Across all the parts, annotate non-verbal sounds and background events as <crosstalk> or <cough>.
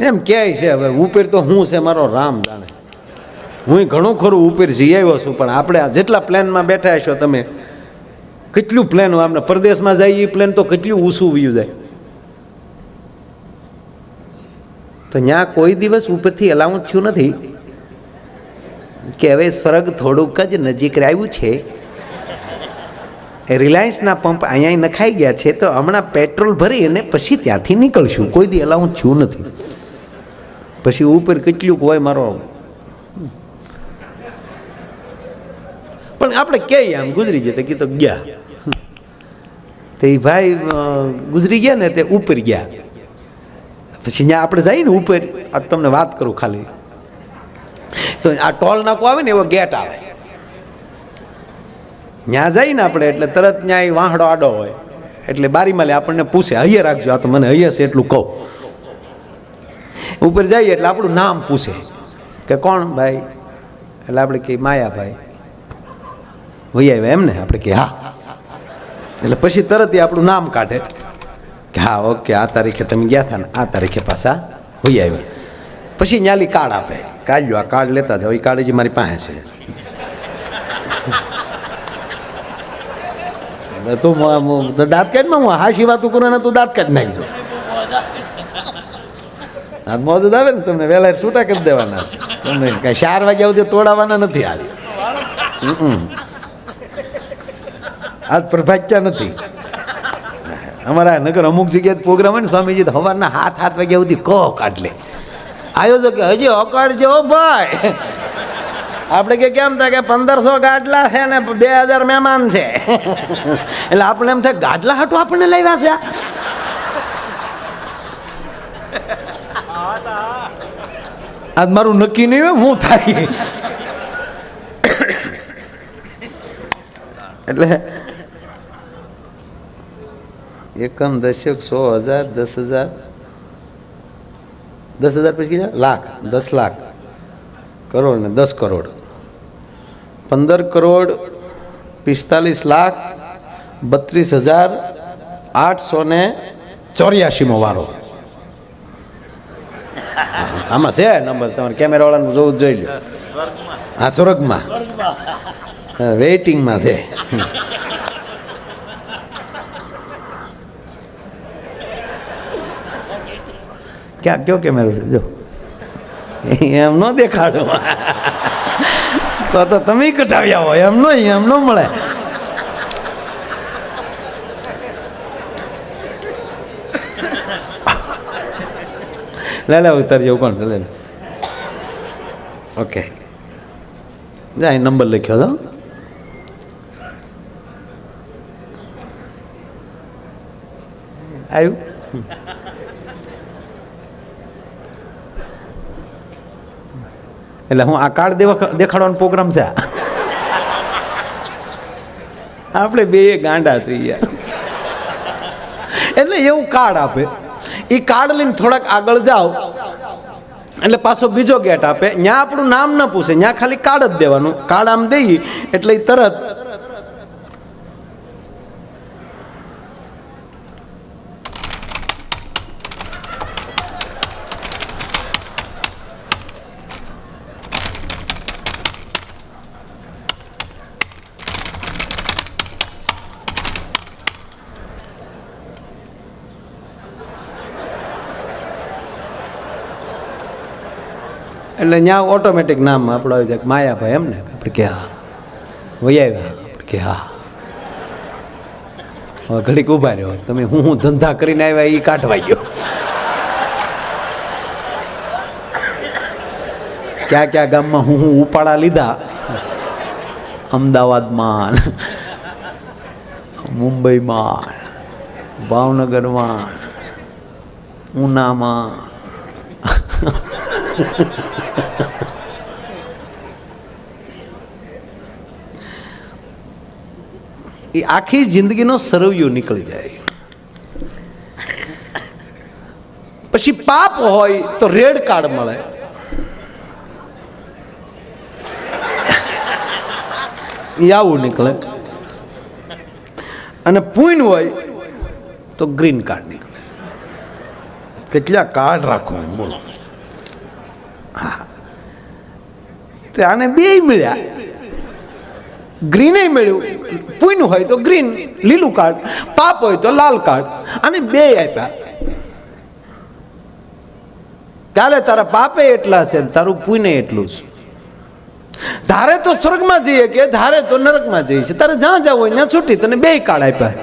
એમ ક્યાંય છે હવે? ઉપર તો હું છે, મારો રામ જાણે. હું ઘણું ખરું ઉપર જઈ આવ્યો છું, પણ આપણે જેટલા પ્લેનમાં બેઠા છો તમે, કેટલું પ્લેન આપણે પરદેશમાં જઈએ એ પ્લેન તો કેટલું ઊંચું વ્યુ જાય. તો ત્યાં કોઈ દિવસ ઉપરથી અલાઉન્સ થયું નથી? કે હવે સ્વર્ગ થોડુંક જ નજીક આવ્યું છે. રિલાયન્સના પંપ અહીંયા નખાઈ ગયા છે, તો હમણાં પેટ્રોલ ભરી અને પછી ત્યાંથી નીકળશું. કોઈ દી અલાઉન્સ થયું નથી. પછી ઉપર કેટલુંક હોય મારો પણ આપણે કે આમ ગુજરી જતા કે તો ગયા. તો ભાઈ ગુજરી ગયા ને તે ઉપર ગયા. પછી ત્યાં આપણે જઈએ ને ઉપર, આ તમને વાત કરું ખાલી. તો આ ટોલ નાકો આવે ને એવો ગેટ આવે. ત્યાં જઈએ ને આપણે, એટલે તરત ત્યાં વાહડો આડો હોય. એટલે બારીમાં લે આપણને પૂછે, હૈયે રાખજો, આ તો મને હૈયે છે, એટલું કહું. ઉપર જઈએ એટલે આપણું નામ પૂછે. કે કોણ ભાઈ? એટલે આપણે કહીએ, માયાભાઈ. વહી આવ્યા એમ ને આપણે કે હા. એટલે પછી તરત એ આપણું નામ કાઢે. કે હા, ઓકે, આ તારીખે તમે ગયા હતા ને, આ તારીખે પાછા હોઈ આવ્યા. પછી ન્યાલી કાર્ડ આપે. કાઢ્યો આ કાર્ડ લેતા જાઓ એ કાર્ડ જે મારી પાસે છે. <laughs> તો દાંત કાઢમાં હું હાશી વાતું કરું ને તું દાંત કાઢી નાખજો હાથ મોજ જ આવે ને, તમને વહેલા છૂટા કરી દેવાના. તમને કાંઈ ચાર વાગ્યા સુધી તોડાવવાના નથી આજ. આજ પ્રભાચ્યા નથી. અમારા નગર અમુક જગ્યાએ પ્રોગ્રામ હોય ને, સ્વામીજી તો સવારના હાથ હાથ વાગ્યા સુધી કહો કાઢલે આવ્યો કે, હજી અકાળજો હો ભાઈ. આપણે કે કેમ થાય કે પંદરસો ગાડલા છે ને, બે હજાર મહેમાન છે. એટલે આપણે એમ થાય ગાડલા હાટું આપણને લાવ્યા છે? આજ મારું નક્કી નહીં હોય, હું થાય. એટલે એકમ દશક સો હજાર, દસ હજાર. દસ હજાર પછી કીધા લાખ, દસ લાખ. કરોડ ને દસ કરોડ. પંદર કરોડ, પિસ્તાલીસ લાખ, બત્રીસ હજાર, આઠસો ને ચોર્યાસીમો વારો. આમાં છે નંબર, તમારે કેમેરાવાળાનું જોવું જ જોઈ લો હા, સ્વર્ગમાં. વેઇટિંગમાં છે. ક્યાં, કયો કેમેરો છે? જો. એમ ન દેખાડો. તો તો તમે કટાવ્યા હોય, એમ નહીં, એમ ન મળે. લે લે ઉતાર જેવું કોણ લે. ઓકે જાય નંબર લખ્યો હતો. આવ્યું એટલે હું આ કાર્ડ દેખાડવાનો પ્રોગ્રામ છે આપણે બે ગાંડા છીએ એટલે એવું કાર્ડ આપે. એ કાર્ડ લઈને થોડાક આગળ જાઓ. એટલે પાછો બીજો ગેટ આપે. ત્યાં આપણું નામ ન પૂછે ત્યાં ખાલી કાર્ડ જ દેવાનું. કાર્ડ આમ દઈએ એટલે તરત એટલે ત્યાં ઓટોમેટિક નામ આપણો આવી જાય, માયાભાઈ એમ ને આપણે કે હા. વૈયા આવ્યા. કે હા. હવે ઘડીક ઊભા રહ્યો. તમે હું હું ધંધા કરીને આવ્યા એ કાઢવા ગયો. ક્યાં ક્યાં ગામમાં હું હું ઉપાડા લીધા? અમદાવાદમાં. મુંબઈમાં. ભાવનગરમાં. ઉનામાં. એ આખી જિંદગીનો સરવૈયો નીકળી જાય. પછી પાપ હોય તો રેડ કાર્ડ મળે. એ આવું નીકળે. અને પૂન હોય તો ગ્રીન કાર્ડ નીકળે. કેટલા કાર્ડ રાખવું બોલો. હા. તે આને બે મળ્યા. ગ્રીને મળ્યું. પૂનું હોય તો ગ્રીન લીલું કાર્ડ પાપ હોય તો લાલ કાર્ડ અને બે આપ્યા. કાલે તારા પાપે એટલા છે તારું પુણ્ય એટલું છે. ધારે તો સ્વર્ગમાં જઈએ કે ધારે તો નરકમાં જઈએ છે તારે જ્યાં જવું હોય ત્યાં છૂટી તને બે કાર્ડ આપ્યા.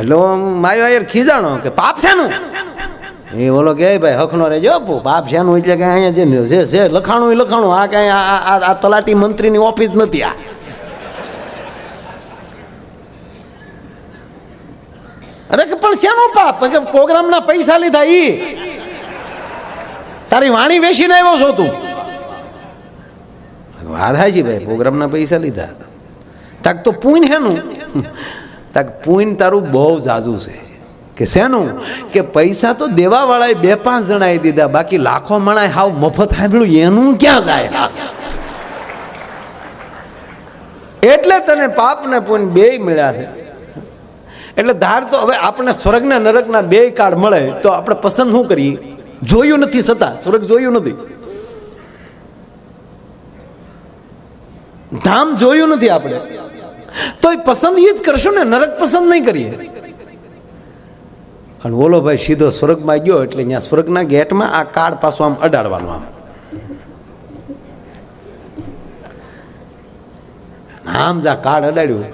એટલે માયો આયર ખીજાણો કે પાપ શેનું? એ ઓલો કે ભાઈ હખનો આપો પાપ શેનું? એટલે કે અહીંયા જે છે છે લખાણું લખાણું. આ કઈ આ તલાટી મંત્રીની ઓફિસ નથી આ અરે કે પણ શેનો પાપ? કે પ્રોગ્રામના પૈસા લીધા ઈ. તારી વાણી વેચીને આવ્યો છો તું. વાત હાજી ભાઈ, પ્રોગ્રામના પૈસા લીધા. તક તો પૂન હેનું. તક પૂન તારું બહુ જાજુ છે. કે શેનું? કે પૈસા તો દેવાવાળાએ બે પાંચ જણાએ દીધા, બાકી લાખો મણાએ હાવ મફત સાંભળ્યું, એનું ક્યાં જાય? એટલે તને પાપ ને પૂન બે મળ્યા છે. એટલે ધાર તો હવે આપણે સ્વર્ગના નરકના બે કાર્ડ મળે તો આપણે પસંદ શું કરીએ? જોયું નથી છતાં સ્વર્ગ જોયું નથી. ધામ જોયું નથી આપણે. તો એ પસંદ એ જ કરશું ને, નરક પસંદ નહીં કરીએ. અને ઓલો ભાઈ સીધો સ્વર્ગમાં ગયો એટલે ત્યાં સ્વર્ગના ગેટમાં આ કાર્ડ પાછું આમ અડાડવાનું આમ. આમ જા કાળ અડાડ્યું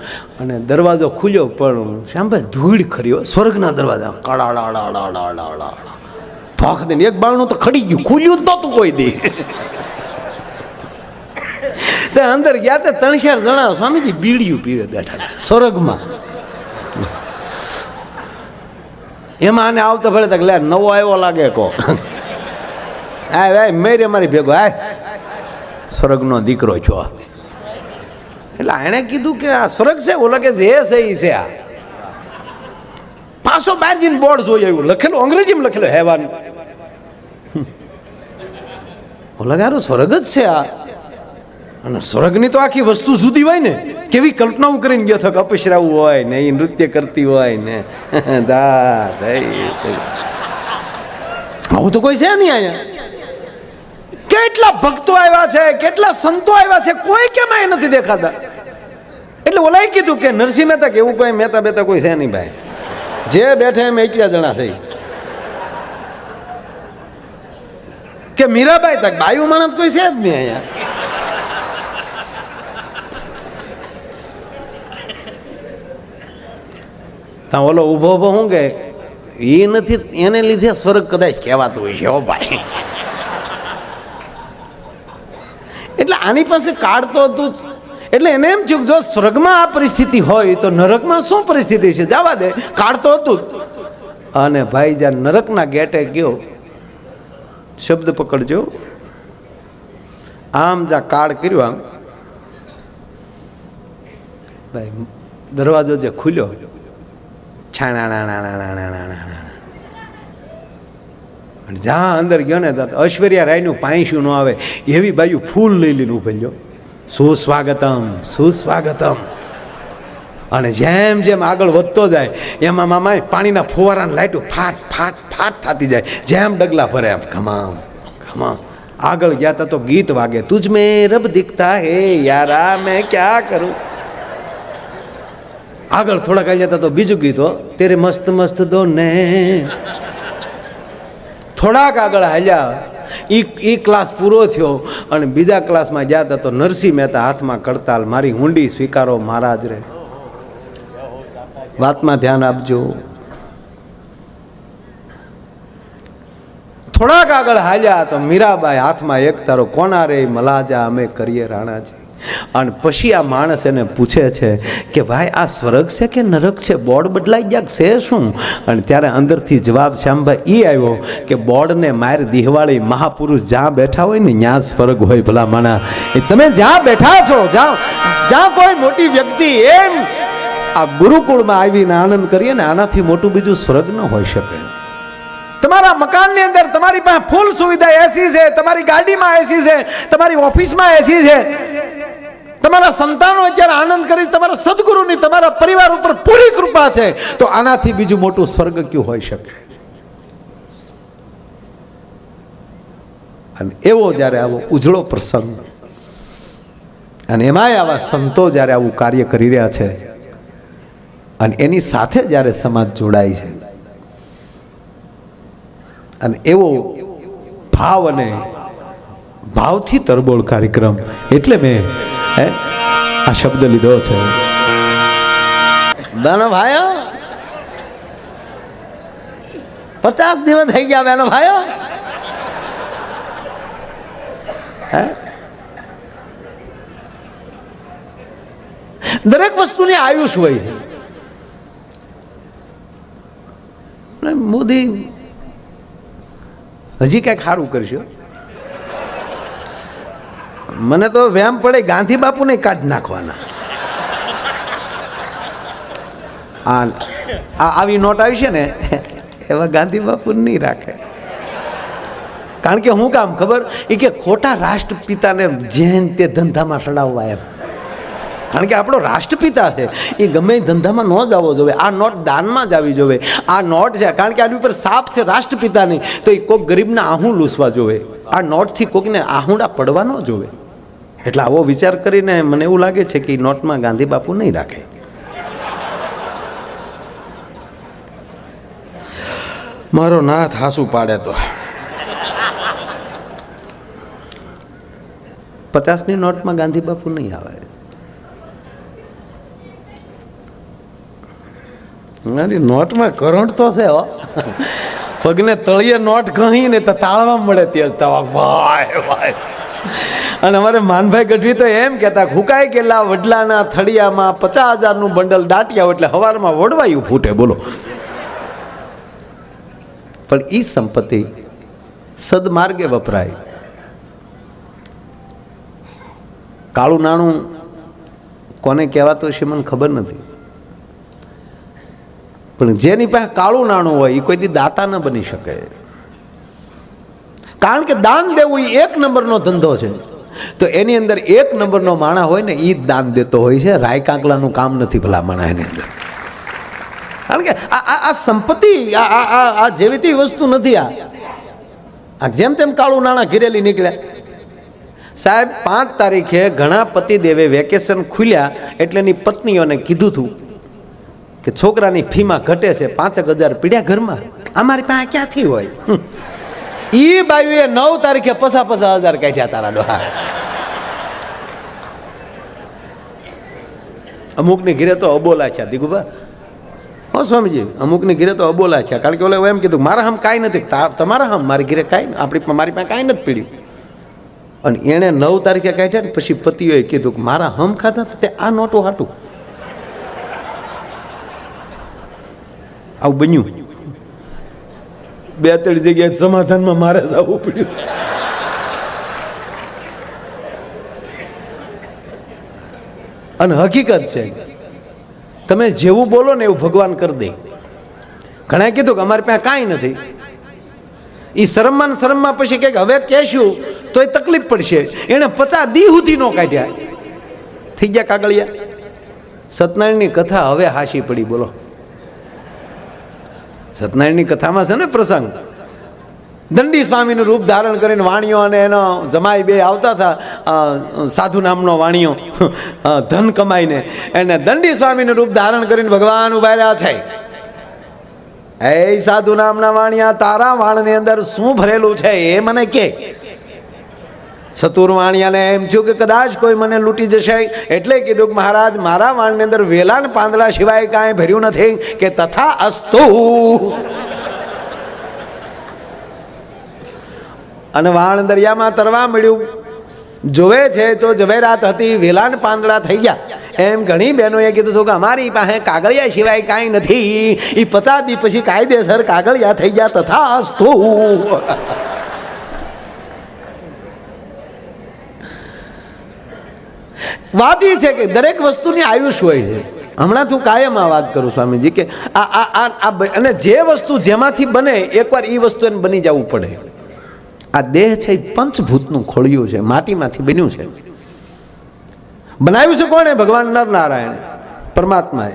અને દરવાજો ખુલ્યો, પણ શ્યામભાઈ ધૂળ ખર્યો સ્વર્ગના દરવાજા. કડાડાડાડાડાડા ભાખ દઈને એક બારણું તો ખડી ગયું ખુલ્યું તો તું કોઈ દે તે અંદર ગયા તે ત્રણ ચાર જણા સ્વામીજી બીડીયું પીવે બેઠા સ્વર્ગમાં એમાં આને આવતા ભલે તક લે નવો આવ્યો લાગે કો આ મેરે મારી ભેગો આ સ્વર્ગનો દીકરો છો એટલે એણે કીધું કે આ સ્વર્ગ છે, ઓલો કે જે છે એ છે આ. પાછો બહાર જઈને બોર્ડ જોઈ આવ્યું. લખેલું, અંગ્રેજીમાં લખેલું, હેવાન. ઓલા હારું સ્વર્ગ જ છે આ. અને સ્વર્ગની તો આખી વસ્તુ જુદી હોય ને. કેવી કલ્પનાઓ કરીને ગયો થક અપસરાવું હોય ને એ નૃત્ય કરતી હોય ને. <laughs> આવું તો કોઈ છે નહીં અહીંયા. કેટલા ભક્તો આવ્યા છે, કેટલા સંતો આવ્યા છે, કોઈ કેમ એ નથી દેખાતા? એટલે ઓલાએ કીધું કે નરસિંહ મહેતા કે એવું કોઈ મહેતા બેતા કોઈ છે નહીં ભાઈ. જે બેઠા એમ એટલા જણા થઈ. કે મીરાબાઈ તક બાયુ માણસ કોઈ છે જ નહીં અહીંયા. ત્યાં ઓલો ઊભો ઊભો શું કે એ નથી, એને લીધે સ્વર્ગ કદાચ કહેવાતું હોય છે ઓ ભાઈ એટલે આની પાસે કાર્ડ તો હતું. એટલે એને એમ થયું જો સ્વર્ગમાં આ પરિસ્થિતિ હોય તો નરકમાં શું પરિસ્થિતિ છે જવા દે કાર્ડ તો હતું. અને ભાઈ જ્યાં નરકના ગેટે ગયો, શબ્દ પકડજો આમ જ્યાં કાર્ડ કર્યું આમ, ભાઈ, દરવાજો જે ખુલ્યો છાણાણાણાણાણાણાણા અને જ્યાં અંદર ગયો ને ત્યાં ઐશ્વર્યા રાયનું પાંયશું ન આવે, એવી બાજુ ફૂલ લઈ લઈને ઉભેલ્યો સુસ્વાગતમ સુસ્વાગતમ. અને જેમ જેમ આગળ વધતો જાય, એમાં મામા પાણીના ફુવારાની લાઈટો ફાટ ફાટ ફાટ થતી જાય. જેમ ડગલા ભરે એમ, ખમામ ખમામ. આગળ ગયા તા તો ગીત વાગે, તુજ મેં રબ દીખતા હે યારા, મેં ક્યાં કરું? આગળ થોડાક આવી જતા તો બીજું ગીત હો, તેરે મસ્ત મસ્ત દોને. થોડાક આગળ હાલ્યા. એ એ ક્લાસ પૂરો થયો અને બીજા ક્લાસમાં જ્યાં તો નરસિંહ મહેતા હાથમાં કડતાલ મારી હુંડી સ્વીકારો મહારાજ રે. વાતમાં ધ્યાન આપજો. થોડાક આગળ હાલ્યા તો મીરાબાઈ હાથમાં એક તારો કોના રે મલાજા અમે કરીએ રાણાજી અને પછી આ માણસ એને પૂછે છે કે ભાઈ, આ સ્વર્ગ છે કે નરક છે? બોર્ડ બદલાઈ ગયા છે શું? અને ત્યારે અંદરથી જવાબ શ્યામભાઈ એ આવ્યો કે બોર્ડને માર દિહવાળી મહાપુરુષ જ્યાં બેઠા હોય ને ત્યાં સ્વર્ગ હોય ભલા માણા. એ તમે જ્યાં બેઠા છો, જ્યાં જ્યાં કોઈ મોટી વ્યક્તિ એમ આ ગુરુકુળમાં આવીને આનંદ કરીએ ને આનાથી મોટું બીજું સ્વર્ગ ન હોઈ શકે. તમારા મકાનની અંદર તમારી પાસે ફૂલ સુવિધા એસી છે, તમારી ગાડીમાં એસી છે, તમારી ઓફિસમાં એસી છે. તમારા સંતાનો અત્યારે આનંદ કરી તમારા સદગુરુની, તમારા પરિવાર ઉપર પૂરી કૃપા છે, તો આનાથી બીજું મોટું સ્વર્ગ ક્યુ હોઈ શકે? અને એવો જ્યારે આવો ઉજળો પ્રસંગ, અને એમાંય આવા સંતો જ્યારે આવું કાર્ય કરી રહ્યા છે, અને એની સાથે જ્યારે સમાજ જોડાય છે, અને એવો ભાવ અને ભાવથી તરબોળ કાર્યક્રમ, એટલે મેં હે? આ શબ્દ લીધો છે. બેનો ભાઈઓ, પચાસ દિવસ થઈ ગયા બેનો ભાઈઓ. હે? દરેક વસ્તુની આયુષ હોય છે. મોદી હજી કંઈક સારું કરશો મને તો વ્યામ પડે ગાંધી બાપુને કાઢ નાખવાના. આ આવી નોટ આવી છે ને, એવા ગાંધી બાપુ નહીં રાખે. કારણ કે હું કામ ખબર? એ કે ખોટા રાષ્ટ્રપિતાને જેન તે ધંધામાં સડાવવા એમ. કારણ કે આપણો રાષ્ટ્રપિતા છે એ ગમે ધંધામાં ન જવો જોઈએ આ નોટ દાનમાં જ આવી જોવે. આ નોટ છે, કારણ કે આની ઉપર સાફ છે રાષ્ટ્રપિતાની, તો એ કોઈક ગરીબના આહું લૂસવા જોવે. આ નોટથી કોઈકને આહુંડા પડવા ન જોવે. એટલે આવો વિચાર કરીને મને એવું લાગે છે કે નોટમાં ગાંધી બાપુ નહીં રાખે. મારો નાથ હાસુ પાડે તો. પચાસની નોટમાં ગાંધી બાપુ નહીં આવે. નોટમાં કરંટ તો છે પગને તળિયે નોટ કહી ને તો તાળવા મળે ત્યાં ભાઈ ભાઈ અને અમારે માનભાઈ ગઢવી તો એમ કહેતા હુકાય ગયેલા વડલાના થળિયામાં પચાસ હજારનું બંડલ દાટ્યા એટલે હવારમાં વડવાયું ફૂટે બોલો. પણ એ સંપત્તિ સદમાર્ગે વપરાય. કાળું નાણું કોને કહેવાતું છે મને ખબર નથી. પણ જેની પાસે કાળું નાણું હોય એ કોઈથી દાતા ન બની શકે. કારણ કે દાન દેવું એ એક નંબરનો ધંધો છે. તો એની અંદર એક નંબરનો માણા હોય ને એ જ દાન દેતો હોય છે. રાય કાંકલાનું કામ નથી ભલા માણા એની અંદર. કારણ કે આ સંપત્તિ આ આ આ- આ જેવી તેવી વસ્તુ નથી આ. આ જેમ તેમ કાળું નાણાં ઘીરેલી નીકળ્યા. સાહેબ પાંચ તારીખે ઘણા પતિદેવે વેકેશન ખુલ્યા એટલે એની પત્નીઓને કીધું હતું કે છોકરાની ફીમાં ઘટે છે. પાંચેક હજાર પીડ્યા ઘરમાં. અમારી પાસે ક્યાંથી હોય? <laughs> ઈ બાયુએ નવ તારીખે પસા પસા હજાર કાઢ્યા તારા ડોહા. અમુકની ઘીરે તો અબોલા છે દીગુબા હો સ્વામીજી, અમુકની ઘરે તો અબોલા છે, કારણ કે ઓલે એમ કીધું, મારા હમ કાંઈ નથી. તમારા હમ મારી ઘરે કાંઈ આપણી મારી પાસે કાંઈ નથી પીડ્યું. અને એણે નવ તારીખે કાઢ્યા ને પછી પતિઓએ કીધું કે, મારા હમ ખાતા તે આ નોટું હાટું. આવું બન્યું. બે ત્રણ જગ્યાએ સમાધાનમાં મારે જવું પડ્યું. અને હકીકત છે, તમે જેવું બોલો ને એવું ભગવાન કરી દે. ઘણા કીધું કે અમારે પાસે કાંઈ નથી. એ શરમમાં શરમમાં પછી કંઈક હવે કહેશું તો એ તકલીફ પડશે. એણે પચાસ દી સુધી નો કાઢ્યા. થઈ ગયા કાગળિયા. સત્યનારાયણની કથા હવે હાશી પડી, બોલો. સત્યનારાયણની કથામાં છે ને પ્રસંગ? દંડી સ્વામીનું રૂપ ધારણ કરીને વાણીઓ અને એનો જમાઈ બે આવતા હતા સાધુ નામનો વાણીઓ ધન કમાઈને. એને દંડી સ્વામીનું રૂપ ધારણ કરીને ભગવાન ઊભા રહ્યા છે. એ સાધુ નામના વાણિયા, તારા વાણની અંદર શું ભરેલું છે એ મને કે. ચતુર્વાણિયાને એમ થયું કે કદાચ કોઈ મને લૂંટી જશે. એટલે કીધું કે મહારાજ, મારા વાણની અંદર વેલાન પાંદડા સિવાય કાંઈ ભર્યું નથી કે તથા અસ્તુ. અને વાણ દરિયામાં તરવા મળ્યું. જોવે છે તો ઝવેરાત હતી, વેલાન પાંદડા થઈ ગયા. એમ ઘણી બહેનોએ કીધું હતું કે અમારી પાસે કાગળિયા સિવાય કાંઈ નથી. એ પતાતી પછી કાયદેસર કાગળિયા થઈ ગયા તથા અસ્તુ. વાત એ છે કે દરેક વસ્તુની આયુષ હોય છે. હમણાં હું કાયમ આ વાત કરું, સ્વામીજી, કે આ આ આ અને જે વસ્તુ જેમાંથી બને, એકવાર એ વસ્તુ એને બની જવું પડે. આ દેહ છે એ પંચભૂતનું ખોળિયું છે, માટીમાંથી બન્યું છે. બનાવ્યું છે કોણે? ભગવાન નરનારાયણ, પરમાત્માએ.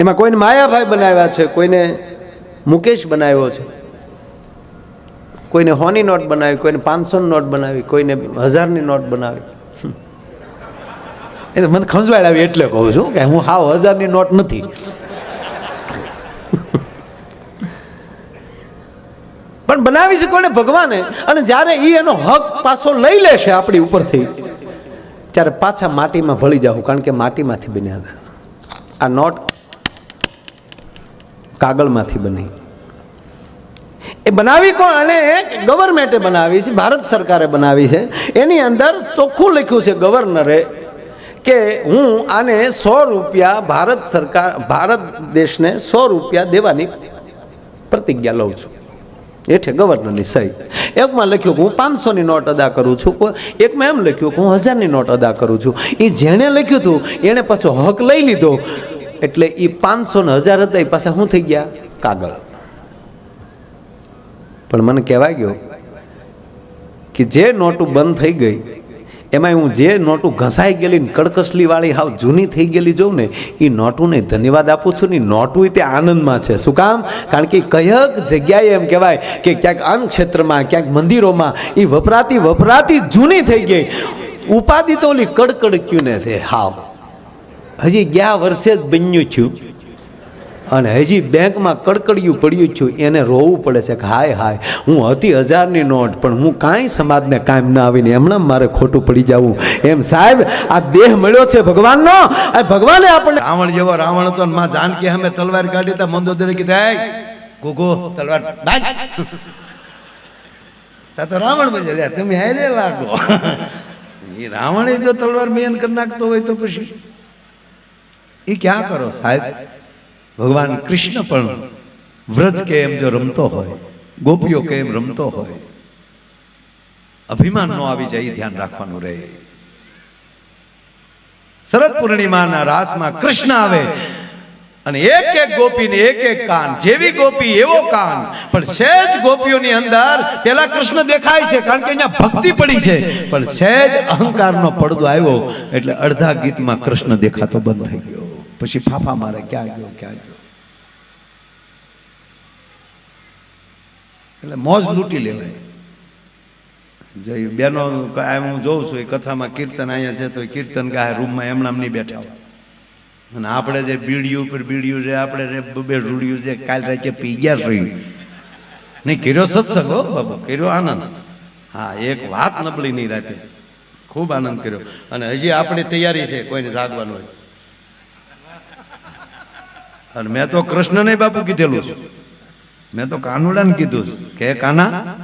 એમાં કોઈને માયાભાઈ બનાવ્યા છે, કોઈને મુકેશ બનાવ્યો છે. કોઈને હોની નોટ બનાવી, કોઈને પાંચસોની નોટ બનાવી, કોઈને હજારની નોટ બનાવી. એ મને ખંજવાળ આવી એટલે કહું છું કે હું હાવ હજારની નોટ નથી. પણ બનાવી છે કોને ભગવાને? અને જ્યારે એ એનો હક પાછો લઈ લેશે આપણી ઉપરથી, ત્યારે પાછા માટીમાં ભળી જાવ કારણ કે માટીમાંથી બન્યા હતા. આ નોટ કાગળમાંથી બની. એ બનાવી કોણ? અને ગવર્મેન્ટે બનાવી છે, ભારત સરકારે બનાવી છે. એની અંદર ચોખ્ખું લખ્યું છે ગવર્નરે કે હું આને સો રૂપિયા ભારત સરકાર, ભારત દેશને સો રૂપિયા દેવાની પ્રતિજ્ઞા લઉં છું. હેઠે ગવર્નરની સહી. એકમાં લખ્યું કે હું પાંચસોની નોટ અદા કરું છું. એકમાં એમ લખ્યું કે હું હજારની નોટ અદા કરું છું. એ જેણે લખ્યું હતું એણે પાછો હક લઈ લીધો. એટલે એ પાંચસો ને હજાર હતા એ પાછા શું થઈ ગયા? કાગળ. પણ મને કહેવાય ગયો કે જે નોટું બંધ થઈ ગઈ એમાં હું જે નોટું ઘસાઈ ગયેલી ને કડકસલી વાળી હાવ જૂની થઈ ગયેલી જોઉં ને એ નોટુને ધન્યવાદ આપું છું ને નોટું તે આનંદમાં છે. શું કામ? કારણ કે કયક જગ્યાએ એમ કહેવાય કે ક્યાંક અન્ન ક્ષેત્રમાં, ક્યાંક મંદિરોમાં એ વપરાતી વપરાતી જૂની થઈ ગઈ. ઉપાધિ તો ઓલી કડકડક્યું ને છે, હાવ. હજી ગયા વર્ષે જ બન્યું છું અને હજી બેંકમાં કડકડિયું પડ્યું છું એને રોવું પડે છે કે હાય હાય હું હતી હજારની નોટ પણ હું કાંઈ સમાજને કાયમ ના આવીને એમણે મારે ખોટું પડી જવું. એમ સાહેબ આ દેહ મળ્યો છે ભગવાનનો? આ ભગવાને આપણને રાવણ જેવો રાવણ હતો માં જાનકી અમે તલવાર કાઢી તા મંદોદરે કીધા "એય, ગોગો તલવાર. તા રાવણ બજે "લ્યા, તમે હારે લાગો. એ રાવણે જો તલવાર મેન કરી નાખતો હોય તો પછી એ ક્યાં કરો સાહેબ? ભગવાન કૃષ્ણ પણ વ્રજ કે એમ જો રમતો હોય, ગોપીઓ કે એમ રમતો હોય, અભિમાન નો આવી જાય ધ્યાન રાખવાનું રહે. શરદ પૂર્ણિમાના રાસમાં કૃષ્ણ આવે અને એક એક ગોપીને એક એક કાન, જેવી ગોપી એવો કાન, પણ સહેજ ગોપીઓની અંદર પેલા કૃષ્ણ દેખાય છે, કારણ કે અહીંયા ભક્તિ પડી છે, પણ સહેજ અહંકારનો પડદો આવ્યો, એટલે અડધા ગીતમાં કૃષ્ણ દેખાતો બંધ થઈ ગયો. પછી ફાફા મારે, ક્યાં ગયો ક્યાં ગયો? એટલે મોજ લૂંટી લેવાય. જે બેનો હું જોઉં છું, એ કથામાં કીર્તન અહીંયા છે, તો એ કીર્તન ગાય રૂમમાં એમનામ નહીં બેઠા અને આપણે જે બીડિયું ઉપર બીડિયું છે આપણે રે બબે રૂડિયું છે કાલ રાતે પી ગયા રહ્યું નહીં, કર્યો સત્સંગ હો બાબુ કર્યો આનંદ. હા, એક વાત નબળી નહીં રાખે. ખૂબ આનંદ કર્યો. અને હજી આપણી તૈયારી છે, કોઈને જાગવાનું હોય. અને મેં તો કૃષ્ણને બાપુ કીધેલું છે. મેં તો કાનુડાને કીધું છે. કે કાના,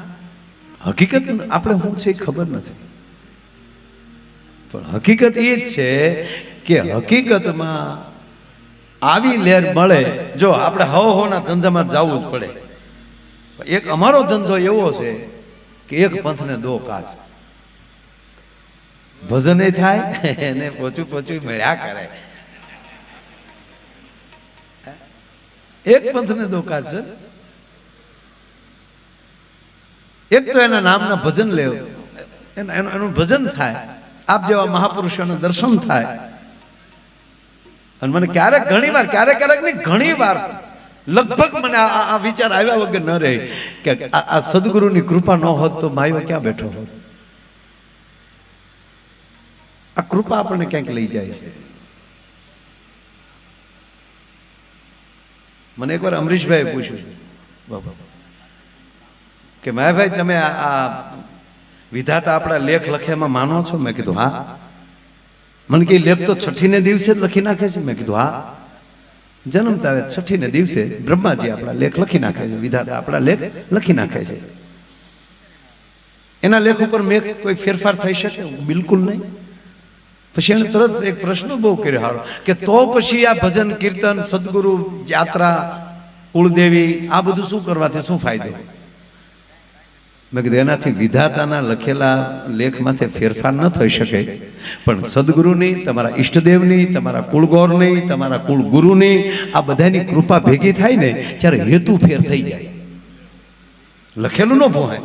હકીકત આપણે શું છે ખબર નથી. પણ હકીકત એ જ છે કે હકીકતમાં આવી લહેર મળે જો આપણે હવ હોના ધંધામાં જવું જ પડે. એક અમારો ધંધો એવો છે કે એક પંથને દો કાચ. ભજન થાય, એને પોચું પોચું મળ્યા કરે. એક પંથને કાચ છે. એક તો એના નામના ભજન લેવ એનું ભજન થાય. આપ જેવા મહાપુરુષોના દર્શન થાય. અને મને ક્યારેક ઘણી વાર ક્યારેક ક્યારેક નહીં, ઘણી વાર લગભગ મને આ વિચાર આવ્યા વગર ન રહે કે આ સદગુરુની કૃપા ન હોત તો માયો ક્યાં બેઠો હોત? આ કૃપા આપણને ક્યાંક લઈ જાય છે. મને એકવાર અમરીશભાઈ પૂછ્યું બાબા કે માયાભાઈ, તમે આ વિધાતા આપણા લેખ લખ્યામાં માનો છો? મેં કીધું, હા. મને કે લેખ તો છઠ્ઠીને દિવસે જ લખી નાખે છે. મેં કીધું, હા. જન્મતા આવે છઠ્ઠીને દિવસે બ્રહ્માજી આપણા લેખ લખી નાખે છે, વિધાતા આપણા લેખ લખી નાખે છે. એના લેખ ઉપર મેં કોઈ ફેરફાર થઈ શકે? બિલકુલ નહીં. પછી એને તરત એક પ્રશ્ન બહુ કર્યો હારો, કે તો પછી આ ભજન, કીર્તન, સદગુરુ, યાત્રા, કુળદેવી, આ બધું શું કરવાથી શું ફાયદો? મેં કીધું, એનાથી વિધાતાના લખેલા લેખમાંથી ફેરફાર ન થઈ શકે. પણ સદગુરુની, તમારા ઈષ્ટદેવની, તમારા કુળગૌરની, તમારા કુળગુરુની, આ બધાની કૃપા ભેગી થાય ને, ત્યારે હેતુ ફેર થઈ જાય. લખેલું ન ભોહાય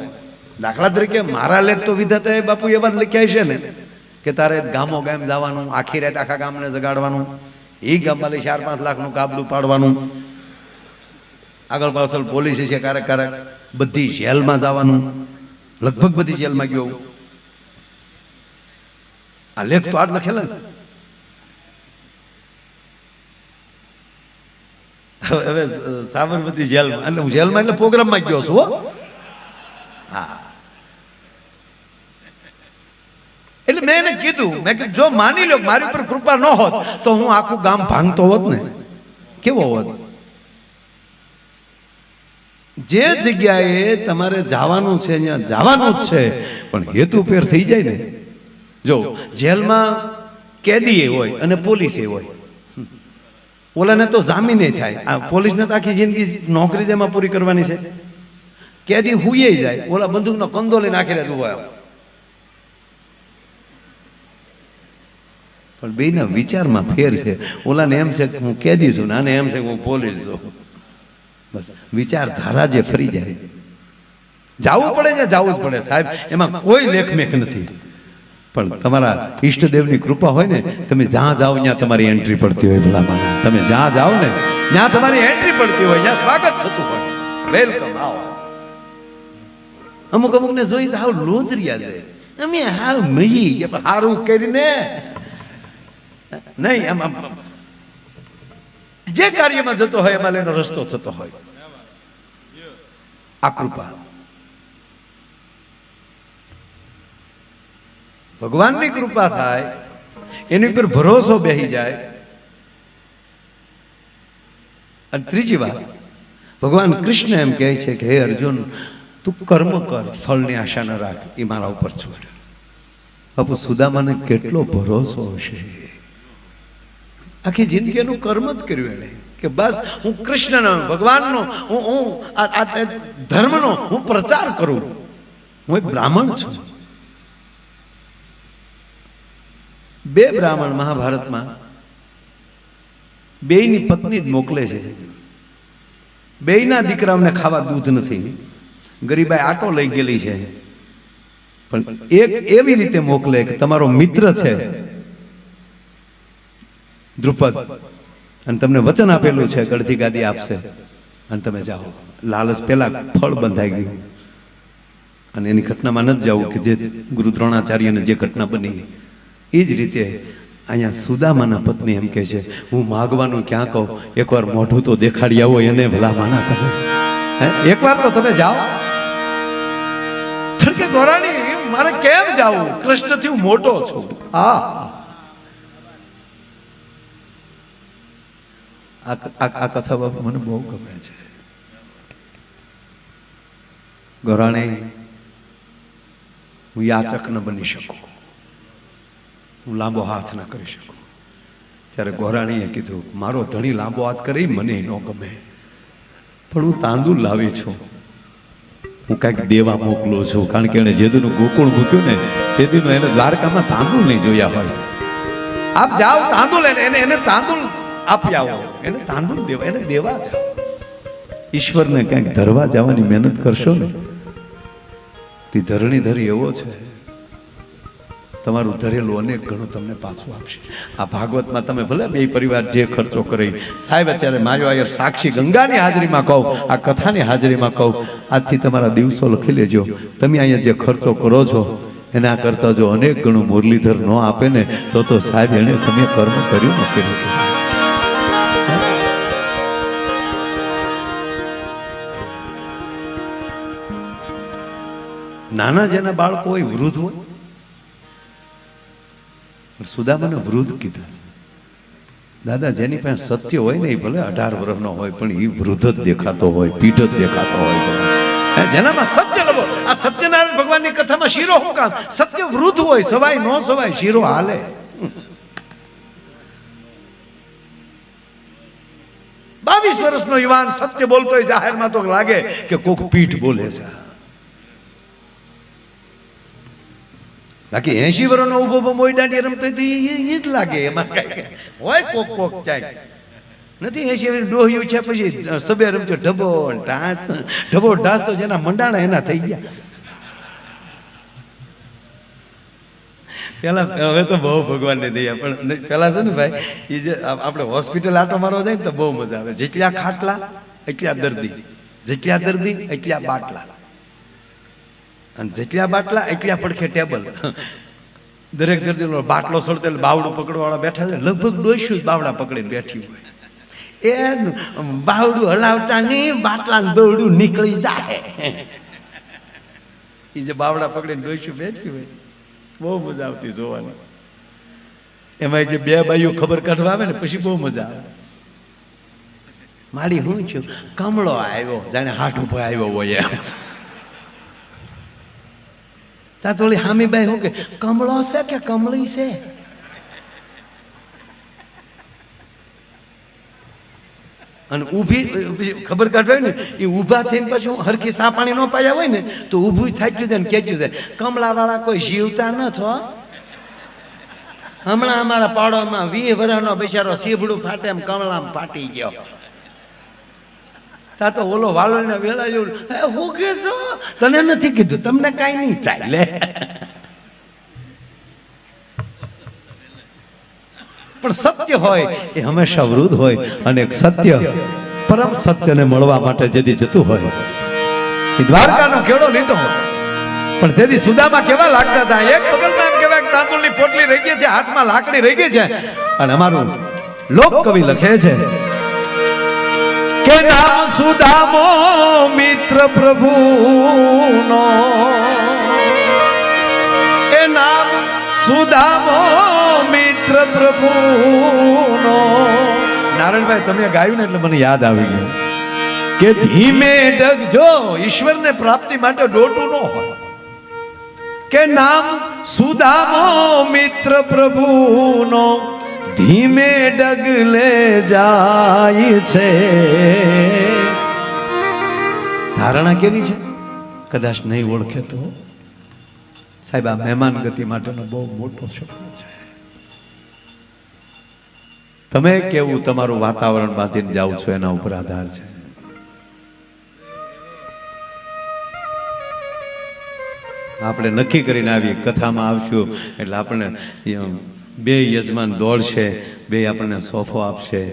દાખલા તરીકે, મારા લેખ તો વિધાતા બાપુ એવા જ લખ્યા છે ને. કે તારે ગામો ગામ જવાનું, આખી રાત આખા ગામને જગાડવાનું એ ગામમાં ચાર પાંચ લાખનું કાબલું પાડવાનું. આગળ પાછળ પોલીસ છે, ક્યારેક ક્યારેક બધી જેલમાં જવાનું. લગભગ બધી જેલમાં ગયો. આ લેખ તો આજ લખેલા ને. હવે સાબરમતી જેલમાં એટલે હું જેલમાં એટલે પ્રોગ્રામમાં ગયો છું હો હા એટલે મેં એને કીધું, મેં કીધું, જો માની લો મારી ઉપર કૃપા ન હોત, તો હું આખું ગામ ભાંગતો હોત ને. કેવો હોત? જે જગ્યાએ તમારે જવાનું છે, અહીંયા જવાનું જ છે, પણ હેતુ ફેર થઈ જાય ને. જો, જેલમાં કેદી હોય અને પોલીસ હોય. ઓલાને તો જામીને થાય. આ પોલીસને તો આખી જિંદગી નોકરી જેમાં પૂરી કરવાની છે. કેદી હુઈએ જાય, ઓલા બંદૂકનો કંદો લઈને આખી રાત ઊભા પણ બેના વિચારમાં ફેર છે. ઓલાને એમ છે કે હું કેદી છું ને એમ છે હું પોલીસ છું. બસ, વિચારધારા જે ફરી જાય. જાવું પડે ને જાવું જ પડે સાહેબ. એમાં કોઈ લેખમેખ નથી. પણ તમારા ઈષ્ટદેવની કૃપા હોય ને, તમે જ્યાં જાઓ ત્યાં તમારી એન્ટ્રી પડતી હોય ભલામાં તમે જ્યાં જાઓ ને, ત્યાં તમારી એન્ટ્રી પડતી હોય, ત્યાં સ્વાગત થતું હોય. વેલકમ આવો. અમુક અમુક ને જોઈ તો હાવ લોધરિયા જાય અમે હાવ મળી સારું કરીને નહીં, આમ આમ જે કાર્યમાં જતો હોય, એમાં એનો રસ્તો થતો હોય. આ કૃપા. ભગવાનની કૃપા થાય, એની ઉપર ભરોસો બેહી જાય. અને ત્રીજી વાત, ભગવાન કૃષ્ણ એમ કહે છે કે, હે અર્જુન, તું કર્મ કર, ફળની આશા ન રાખ એ મારા ઉપર છોડ. બાપુ, સુદામાને કેટલો ભરોસો હશે. આખી જિંદગીનું કર્મ જ કર્યું એણે. કે બસ હું કૃષ્ણનો, ભગવાનનો, હું હું આ ધર્મનો હું પ્રચાર કરું. હું એક બ્રાહ્મણ છું. બે બ્રાહ્મણ મહાભારતમાં બેયની પત્ની જ મોકલે છે. બેયના દીકરાઓને ખાવા દૂધ નથી. ગરીબાઈ આટો લઈ ગયેલી છે. પણ એક એવી રીતે મોકલે કે તમારો મિત્ર છે. દ્રુપદ. અને તમને વચન આપેલું છે કે ગાદી આપશે. અને તમે જાઓ. લાલચ પેલા ફળ બંધાઈ ગયું. અને એની ઘટનામાં નથી જવું કે જે ગુરુ દ્રોણાચાર્યને જે ઘટના બની. એ જ રીતે અહીંયા સુદામાના પત્ની એમ કહે છે, હું માગવાનું ક્યાં કહું? એકવાર મોઢું તો દેખાડી આવો એને ભલા માના તમે હે? એકવાર તો તમે જાઓ. કે ગોરાણી, મારે કેમ જાવું? કૃષ્ણથી હું મોટો છું. હા. આ કથા બાપુ મને બહુ ગમે છે. ગોરાણે, હું યાચક ન બની શકું. હું લાંબો હાથ ન કરી શકું. ત્યારે ગોરાણીએ કીધું, મારો ધણી લાંબો હાથ કરે મને ન ગમે. પણ હું તાંદુલ લાવી છું. હું કાંઈક દેવા મોકલો છું. કારણ કે એણે જેદુનું ગોકુળ મૂક્યું ને તે દીનું એને દ્વારકામાં તાંદુલ નહીં જોયા હોય. છે આપ જાઓ તાંદુલ એને એને તાંદુલ આપી આવો એને તાંદુલ દેવા, એને દેવા જાઓ. ઈશ્વરને કંઈક ધરવા જવાની મહેનત કરશો ને? તે ધરણી ધરી એવો છે. તમારું ધરેલું અનેક ઘણું તમને પાછું આપશે. આ ભાગવતમાં તમે ભલે બે પરિવાર જે ખર્ચો કરે, સાહેબ અત્યારે માર્યો આયર સાક્ષી ગંગાની હાજરીમાં કહું, આ કથાની હાજરીમાં કહું, આજથી તમારા દિવસો લખી લેજો. તમે અહીંયા જે ખર્ચો કરો છો, એના કરતાં જો અનેક ગણું મુરલીધર ન આપે ને, તો તો સાહેબ, એને તમે કર્મ કર્યું ને નાના જેના બાળકો હોય, વૃદ્ધ હોય. સુદામાને વૃદ્ધ કીધા છે. દાદા, જેની પાસે સત્ય હોય ને એ ભલે અઢાર વર્ષનો હોય, પણ એ વૃદ્ધ જ દેખાતો હોય પીઠ જ દેખાતો હોય જેનામાં સત્ય લગો આ સત્યનારાયણ ભગવાનની કથામાં શીરો શું કામ? સત્ય વૃદ્ધ હોય, સવાય નો સવાય શીરો હાલે. બાવીસ વર્ષનો યુવાન સત્ય બોલતો હોય, જાહેરમાં તો લાગે કે કોક પીઠ બોલે છે. બાકી એસી વર્ષનો ઊભો ઊભો મોઈ દાંડી રમતો એ જ લાગે એમાં કઈ હોય કોક કોક ચાય. નથી એસી વર્ષ ડોહ્યું છે પછી સબે રમજો ઢબો ઢાસ. ઢબો ઢાસ તો જેના મંડાણા એના થઈ ગયા. પેલા હવે તો બહુ ભગવાનને દયા પણ પેલા છે ને ભાઈ એ જે આપ- આપણે હોસ્પિટલ આટો મારવા જાય ને તો બહુ મજા આવે. જેટલા ખાટલા એટલા દર્દી. જેટલા દર્દી એટલા બાટલા. અને જેટલા બાટલા, એટલા પડખે ટેબલ. દરેક દર્દીનો બાટલો સળતે બાવડું પકડવાવાળા બેઠા છે. લગભગ ડોઈશું જ બાવડા પકડીને બેઠી હોય. એ બાવડું હલાવતા નહીં બાટલા દોડું નીકળી જાય. એ જે બાવડા પકડીને ડોઈશું બેઠી હોય, બહુ મજા આવતી જોવાની. એમાં જે બે બાઈઓ ખબર કાઢવા આવે ને, પછી બહુ મજા આવે. માડી હું છું? કમળો આવ્યો, જાણે હાથ ઉપર આવ્યો હોય એમ. તા તો હામીભાઈ શું કે, કમળો છે કે કમળી છે? અને ઊભી ખબર કાઢવાય ને એ ઊભા થઈને પછી હરખી સા પાણી ન પાયા હોય ને, તો ઊભું થાક્યું જાય ને ખેંચ્યું થાય કમળાવાળા કોઈ જીવતા ન છો? હમણાં અમારા પાડોમાં વીહ વર્ષનો બિચારો સીભડું ફાટે એમ કમળામાં ફાટી ગયો. તા તો ઓલો વાલોને વેલા "એ, હું છો? તને નથી કીધું તમને કાંઈ નહીં થાય લે. પણ સત્ય હોય એ હંમેશા વૃદ્ધ હોય અને એક સત્ય પરમ સત્યને મળવા માટે જેથી જતું હોય. એ દ્વારકાનો કેળો લીધો પણ તેથી સુદામાં કેવા લાગતા હતા એક બગલમાં એમ કહેવાય કે તાંદુળની પોટલી રહી ગઈ છે હાથમાં લાકડી રહી ગઈ છે. અને અમારું લોક કવિ લખે છે કે નામ સુદામો મિત્ર પ્રભુનો. એ નામ સુદામો મિત્ર પ્રભુનો. નારાયણભાઈ, તમે ગાયું ને એટલે મને યાદ આવી ગયું કે ધીમે ડગજો ઈશ્વરને પ્રાપ્તિ માટે ડોટું ન હોય. કે નામ સુદામો મિત્ર પ્રભુનો. ધીમે ડગલે જાય છે. ધારણા કેવી છે? કદાચ નહીં ઓળખે તો. સાહેબ, આ મહેમાન ગતિ માટેનો બહુ મોટો શબ્દ છે. તમે કેવું તમારું વાતાવરણ બાંધીને જાઓ છો? એના ઉપર આધાર છે. આપણે નક્કી કરીને આવીએ. કથામાં આવશું. એટલે આપણને એમ બે યજમાન દોડશે, બે આપણને સોફો આપશે.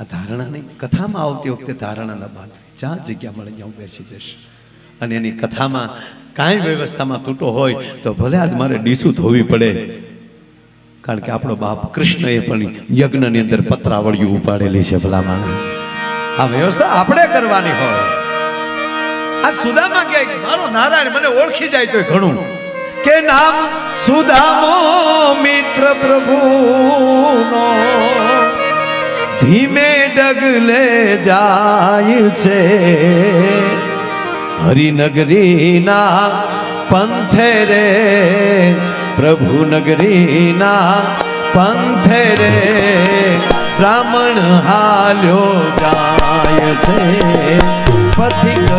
આ ધારણાની કથામાં આવતી વખતે ધારણા ન બાંધવી જ્યાં જગ્યા મળે ત્યાં બેસી જઈશ. અને એની કથામાં કાંઈ વ્યવસ્થામાં તૂટો હોય તો ભલે આજ મારે ડીસું ધોવી પડે. કારણ કે આપણો બાપ કૃષ્ણએ પણ યજ્ઞની અંદર પત્રાવળિયું ઉપાડેલી છે ભલામણ. આ વ્યવસ્થા આપણે કરવાની હોય. આ સુદામા કે મારો નારાયણ મને ઓળખી જાય તો ઘણું. કે નામ સુદામો મિત્ર પ્રભુનો. ધીમે ડગલે જાય છે. હરિનગરીના પંથે રે પ્રભુ પંથે રે, બ્રાહ્મણ હાલ્યો જાય છે. પથિક